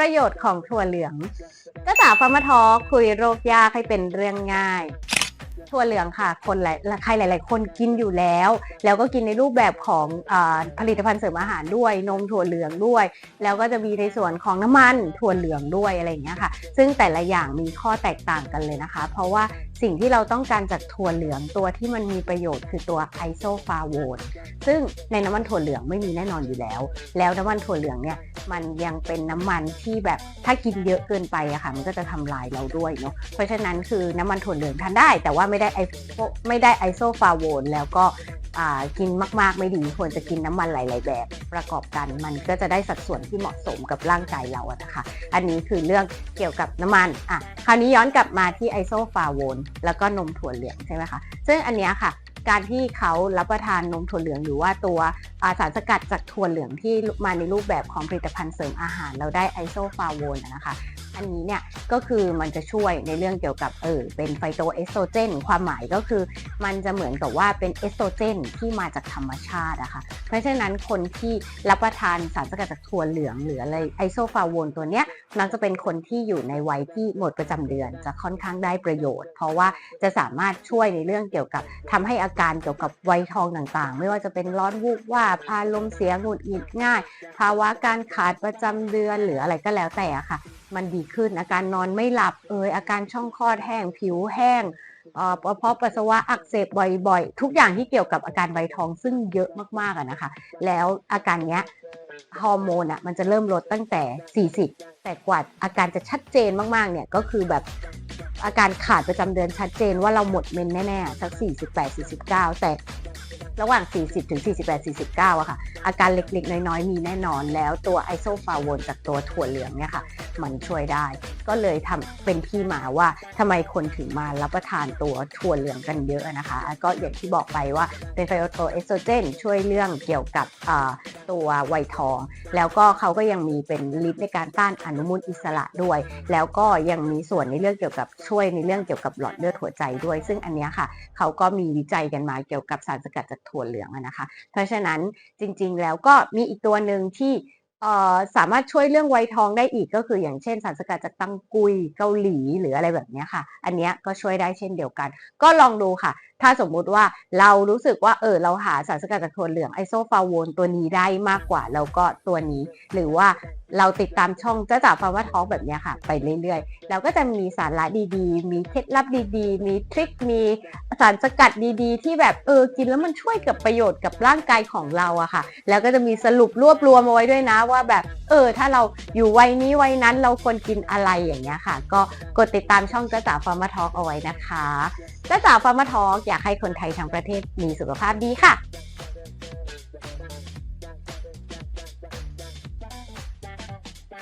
ประโยชน์ของถั่วเหลือง ก็จ๋าฟาร์มาทอคุยโรคยากให้เป็นเรื่องง่าย ถั่วเหลืองค่ะ คนหลายใครหลาย ๆ คนกินอยู่แล้ว แล้วก็กินในรูปแบบของอผลิตภัณฑ์เสริมอาหารด้วย นมถั่วเหลืองด้วย แล้วก็จะมีในส่วนของน้ำมันถั่วเหลืองด้วยอะไรอย่างเงี้ยค่ะ ซึ่งแต่ละอย่างมีข้อแตกต่างกันเลยนะคะ เพราะว่าสิ่งที่เราต้องการจากถั่วเหลืองตัวที่มันมีประโยชน์คือตัวไอโซฟาโวนซึ่งในน้ำมันถั่วเหลืองไม่มีแน่นอนอยู่แล้ว แล้วน้ำมันถั่วเหลืองเนี่ยมันยังเป็นน้ำมันที่แบบถ้ากินเยอะเกินไปอะค่ะ มันก็จะทำลายเราด้วยเนาะเพราะฉะนั้นคือน้ำมันถั่วเหลืองทานได้แต่ว่าไม่ได้ไอไม่ได้ไอโซฟาโวนแล้วก็กินมากๆไม่ดีควรจะกินน้ำมันหลาย ๆ แบบประกอบกัน มันก็จะได้สัดส่วนที่เหมาะสมกับร่างกายเราอะนะคะ อันนี้คือเรื่องเกี่ยวกับน้ำมันอะคราวนี้ย้อนกลับมาที่ไอโซฟาโวนแล้วก็นมถั่วเหลืองใช่ไหมคะ ซึ่งอันนี้ค่ะ การที่เขารับประทานนมถั่วเหลืองหรือว่าตัวาสารสกัดจากถั่วเหลืองที่มาในรูปแบบของผลิตภัณฑ์เสริมอาหาร เราได้ไอโซฟาโวนนะคะ อันนี้เนี่ยก็คือมันจะช่วยในเรื่องเกี่ยวกับเออเป็นไฟโตเอสโตรเจนความหมายก็คือ มันจะเหมือนกับว่าเป็นเอสโตรเจนที่มาจากธรรมชาติอะค่ะเพราะฉะนั้นคนที่รับประทานสารสกัดจากถั่วเหลืองหรืออะไรไอโซฟาโวนตัวเนี้ยมักจะเป็นคนที่อยู่ในวัยที่หมดประจำเดือน จะค่อนข้างได้ประโยชน์ เพราะว่าจะสามารถช่วยในเรื่องเกี่ยวกับทำให้อาการเกี่ยวกับวัยทองต่างๆ ไม่ว่าจะเป็นร้อนวูบว่าบอารมณ์เสียหงุดหงิดง่าย ภาวะการขาดประจำเดือนหรืออะไรก็แล้วแต่อะค่ะ มันดีขึ้น อาการนอนไม่หลับเอยอาการช่องคลอดแห้งผิวแห้งเอ่อกระเพาะปัสสาวะอักเสบบ่อยๆ ทุกอย่างที่เกี่ยวกับอาการใบทองซึ่งเยอะมากๆอะนะคะ แล้วอาการเนี้ยฮอร์โมนอะมันจะเริ่มลดตั้งแต่ 40 แต่กว่าอาการจะชัดเจนมากๆเนี่ยก็คือแบบอาการขาดประจำเดือนชัดเจนว่าเราหมดเมนแน่ๆ สัก 48 49 แต่ ระหว่าง 40 ถึง 48 49อะค่ะ อาการเล็กๆ น้อยๆ มีแน่นอนแล้วตัวไอโซฟาวนจากตัวถั่วเหลืองเนี่ยค่ะ มันช่วยได้ ก็เลยทำเป็นที่มาว่าทำไมคนถึงมารับประทานตัวถั่วเหลืองกันเยอะนะคะ ก็อย่างที่บอกไปว่าเป็นไฟโตเอสโตรเจนช่วยเรื่องเกี่ยวกับตัวไวยทอง แล้วก็เขาก็ยังมีเป็นฤทธิ์ในการต้านอนุมูลอิสระด้วย แล้วก็ยังมีส่วนในเรื่องเกี่ยวกับช่วยในเรื่องเกี่ยวกับหลอดเลือดหัวใจด้วย ซึ่งอันนี้ค่ะเขาก็มีวิจัยกันมาเกี่ยวกับสารสกัดจากถั่วเหลืองนะคะ เพราะฉะนั้นจริงๆแล้วก็มีอีกตัวหนึ่งที่ สามารถช่วยเรื่องไวยทองได้อีกก็คืออย่างเช่นสารสกัดจากตังกุยเกาหลีหรืออะไรแบบนี้ค่ะ อันนี้ก็ช่วยได้เช่นเดียวกัน ก็ลองดูค่ะ ถ้าสมมุติว่าเรารู้สึกว่าเออเราหาสารสกัดจากถั่วเหลืองไอโซฟาโวนตัวนี้ได้มากกว่า แล้วก็ตัวนี้ หรือว่าเราติดตามช่องจ้าจ๋าฟาร์มาทอล์กแบบนี้ค่ะ ไปเรื่อยๆแล้วก็จะมีสาระดีๆ มีเคล็ดลับดีๆ มีทริค มี สารสกัดดีๆ ที่แบบเออกินแล้วมันช่วยกับประโยชน์กับร่างกายของเราอะค่ะ แล้วก็จะมีสรุปรวบรวมเอาไว้ด้วยนะว่าแบบเออ ถ้าเราอยู่วัยนี้วัยนั้นเราควรกินอะไรอย่างเงี้ยค่ะ ก็กดติดตามช่องจ้าจ๋าฟาร์มาทอล์กเอาไว้นะคะจ้าจ๋าฟาร์มาทอล์กอยากให้คนไทยทั้งประเทศมีสุขภาพดีค่ะ